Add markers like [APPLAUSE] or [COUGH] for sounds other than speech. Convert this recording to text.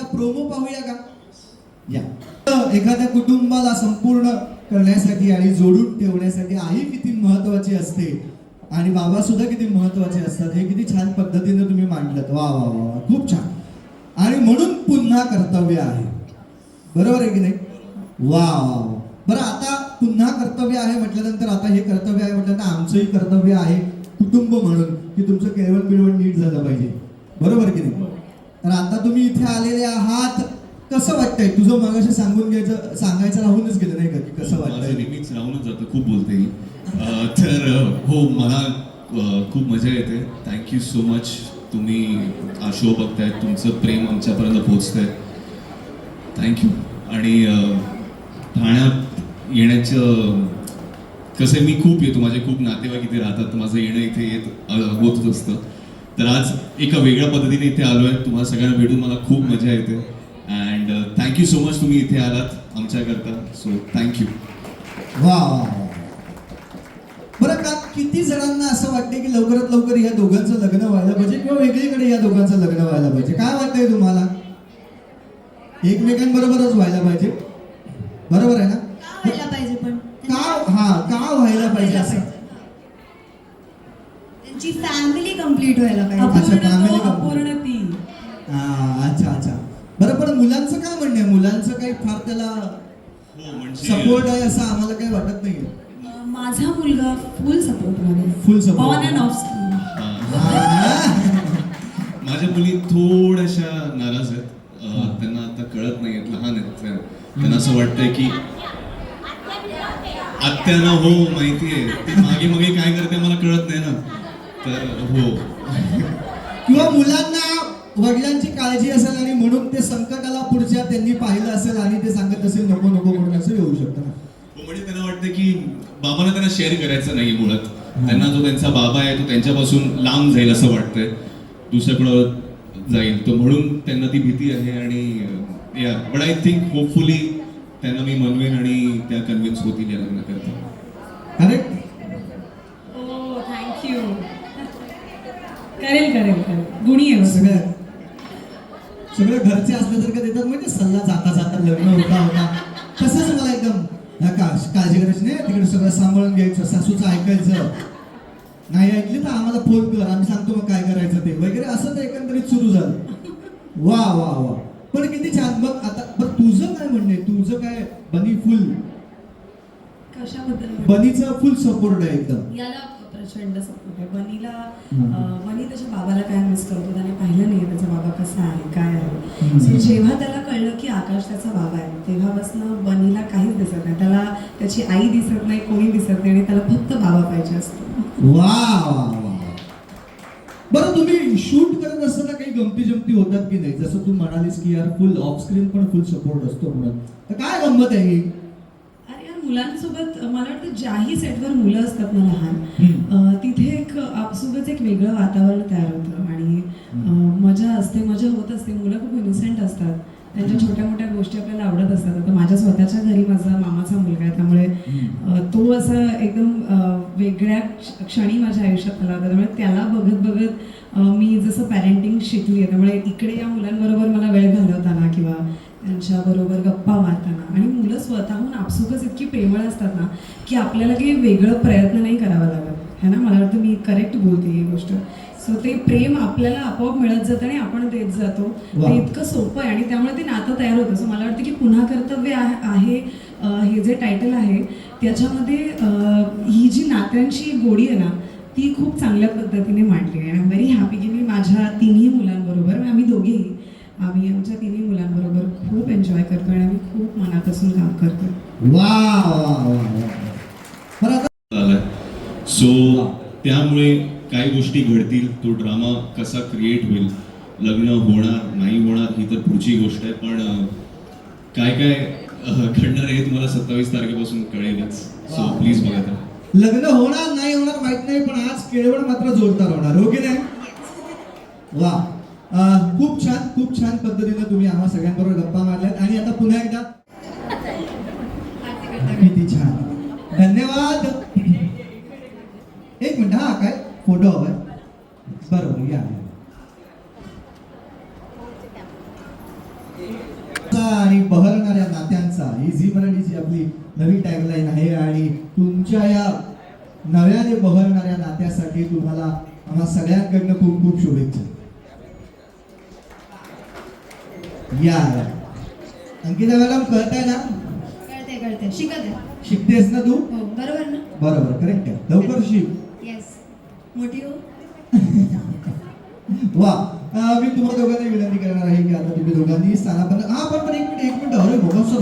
एकदा प्रोमो पाहूया का? या. एखाद्या कुटुंबाला संपूर्ण करण्यासाठी आणि जोडून ठेवण्यासाठी आई किती महत्वाची असते आणि बाबा सुद्धा किती महत्त्वाचे असतात हे किती छान पद्धतीने तुम्ही मांडलं वा वा वा वा. खूप छान. आणि म्हणून पुन्हा कर्तव्य आहे. बरोबर आहे की नाही? वा वा वा. बरं आता पुन्हा कर्तव्य आहे म्हटल्यानंतर आता हे कर्तव्य आहे म्हटल्यानंतर आमचंही कर्तव्य आहे कुटुंब म्हणून की तुमचं केळवण बिळवण नीट झालं पाहिजे. बरोबर की नाही? तर आता तुम्ही इथे आलेले आहात. कसं वाटतंय? तुझं मगाशी सांगून घ्यायचं सांगायचं राहूनच गेलं नाही का? की कसं माझं वाटतंय? नेहमीच राहूनच जातं खूप बोलते मी अं, तर अं, हो मला अं, खूप मजा येते. थँक्यू सो मच तुम्ही हा शो बघताय तुमचं प्रेम आमच्यापर्यंत पोहोचतंय. थँक्यू आणि अं, ठाण्यात येण्याचं कसं आहे, मी खूप येतो. माझे खूप नातेवाईक इथे राहतात तर माझं येणं इथे येत अं, होतच असतं. तर आज एका वेगळ्या पद्धतीने इथे आलो आहे तुम्हाला सगळ्यांना भेटून मला खूप मजा येते. अँड थँक्यू सो मच तुम्ही इथे आलात आमच्याकरता. सो थँक्यू वा बरं का किती जणांना असं वाटते की लवकरात लवकर या दोघांचं लग्न व्हायला पाहिजे किंवा वेगळीकडे या दोघांचं लग्न व्हायला पाहिजे? काय वाटतंय तुम्हाला? एकमेकांबरोबरच व्हायला पाहिजे? बरोबर आहे ना का व्हायला पाहिजे पण का हा का व्हायला पाहिजे असं त्यांची फॅमिली कंप्लीट व्हायला पाहिजे अच्छा, अपूर्ण family तो, complete. अपूर्ण ती. हा अच्छा अच्छा. बरं पण मुलांचं काय म्हणणं आहे? मुलांचं काही फार त्याला हो म्हणजे सपोर्ट आहे असं आम्हाला काही वाटत नाहीये. अं, माझा मुलगा फुल सपोर्टमध्ये. Full support. On and off हा. माझ्या मुली थोड्याशा नाराज आहेत. अं, त्यांना आता कळत नाही लहान आहेत त्या. त्यांना असं वाटतंय की आत्याना हो माहितीये. ती मागे मागे काय करते मला कळत नाही ना. तर हो. किंवा मुलांना वडिलांची काळजी असेल आणि म्हणून ते संकटाला पुढच्या त्यांनी पाहिलं असेल आणि ते सांगत असेल नको नको म्हणून असं येऊ शकतं हो, म्हणजे त्यांना वाटतं की बाबांना त्यांना शेअर करायचं नाही मुळात. त्यांना जो त्यांचा बाबा आहे तो त्यांच्यापासून लांब जाईल असं वाटतंय. दुसऱ्याकडं जाईल. तो म्हणून त्यांना ती भीती आहे आणि या बट आय थिंक होपफुली त्यांना मी मनवेन आणि त्या कन्व्हिन्स होतील या लग्नाकरता. अरे करेल करेल करेल. गुणी आहे सगळं. सगळं घरचे असलं तर का देतात म्हणजे सल्ला जाता जाता लग्न होता होता. तसंच मला एकदम नका काळजी करायची नाही तिकडे सगळं सांभाळून घ्यायचं. सासूचं ऐकायचं. नाही ऐकले तर आम्हाला फोन कर. आम्ही सांगतो मग काय करायचं ते. वगैरे असं तर एकंदरीत सुरू झालं. वा वा वा. पण किती छान. मग आता बरं तुझं काय म्हणणे तुझं काय बनी फुल? कशाबद्दल बनीचं फुल सपोर्ट आहे एकदम. याला प्रचंड सपोर्ट आहे. बनीला बनी त्याच्या बाबाला काय मिस करतो? त्याने पाहिलं नाही त्याचा बाबा कसा आहे काय आहे. सो जेव्हा त्याला कळलं की आकाश त्याचा बाबा आहे तेव्हापासून बनीला काहीच दिसत नाही. त्याला त्याची आई दिसत नाही कोणी दिसत नाही आणि त्याला फक्त बाबा पाहिजे असतो. वा बरं तुम्ही शूट करत असताना काही गमती जमती होतात की नाही? जसं तू म्हणालीस की यार फुल ऑफ स्क्रीन पण फुल सपोर्ट असतो म्हणून. तर काय गंमत आहे ही? मुलांसोबत मला वाटतं ज्याही सेटवर मुलं असतात ना लहान तिथे एक आपसुकच एक वेगळं वातावरण तयार होतं. आणि मजा असते मजा होत असते. मुलं खूप इनोसेंट असतात. त्यांच्या छोट्या मोठ्या गोष्टी आपल्याला आवडत असतात. आता माझ्या स्वतःच्या घरी माझा मामाचा मुलगा आहे. त्यामुळे तो असा एकदम वेगळ्या क्ष- क्षणी माझ्या आयुष्यात आला होता. त्यामुळे त्याला बघत बघत मी जसं पॅरेंटिंग शिकली आहे. त्यामुळे इकडे या मुलांबरोबर मला वेळ घालवताना किंवा त्यांच्याबरोबर गप्पा प्रेमळ असतात ना की आपल्याला काही वेगळं प्रयत्न नाही करावा लागत. है ना? मला वाटतं मी करेक्ट बोलते ही गोष्ट. सो ते प्रेम आपल्याला आपोआप मिळत जातं आणि आपण देत जातो. ते इतकं सोपं आहे आणि त्यामुळे ते नातं तयार होतं. सो मला वाटतं की पुन्हा कर्तव्य आहे हे जे टायटल आहे त्याच्यामध्ये ही जी नात्यांची गोडी आहे ना ती खूप चांगल्या पद्धतीने मांडली आहे. आणि व्हेरी हॅपी की मी माझ्या तिन्ही मुलांबरोबर आम्ही दोघेही आम्ही आमच्या तिन्ही मुलांबरोबर खूप एन्जॉय करतो आणि आम्ही खूप मनापासून काम करतो वा सो त्यामुळे काही गोष्टी घडतील. तो ड्रामा कसा क्रिएट होईल? लग्न होणार नाही होणार ही तर पुढची गोष्ट आहे. पण काय काय घडणार आहे तुम्हाला सत्तावीस तारखेपासून कळेलच. सो. प्लीज बघा तर लग्न होणार नाही होणार माहीत नाही पण आज केळवण मात्र जोरदार होणार हो की नाही? वा. खूप छान खूप छान पद्धतीने तुम्ही आम्हा सगळ्यांबरोबर गप्पा मारल्यात. आणि आता पुन्हा एकदा किती छान. धन्यवाद. एक मिनिट हा काय? फोटो हवाय बरोबर या. आणि बहरणाऱ्या नात्यांचा ही झी मराठीची आपली नवी टॅगलाईन आहे. आणि तुमच्या या नव्याने बहरणाऱ्या नात्यासाठी तुम्हाला आम्हा सगळ्यांकडनं खूप खूप शुभेच्छा. या. अंकिता मॅडम कळतंय ना? कळते कळते शिकत आहे. शिकतेस ना तू? हो बरोबर ना? बरोबर करेक्ट आहे. लवकर शिक. येस मोठी हो. [LAUGHS] वा. अं, मी तुम्हाला दोघांनी विनंती करणार आहे की आता तुम्ही दोघांनी स्थानापन्न हा पण पण एक मिनिट एक मिनिट. अरे भोगावसा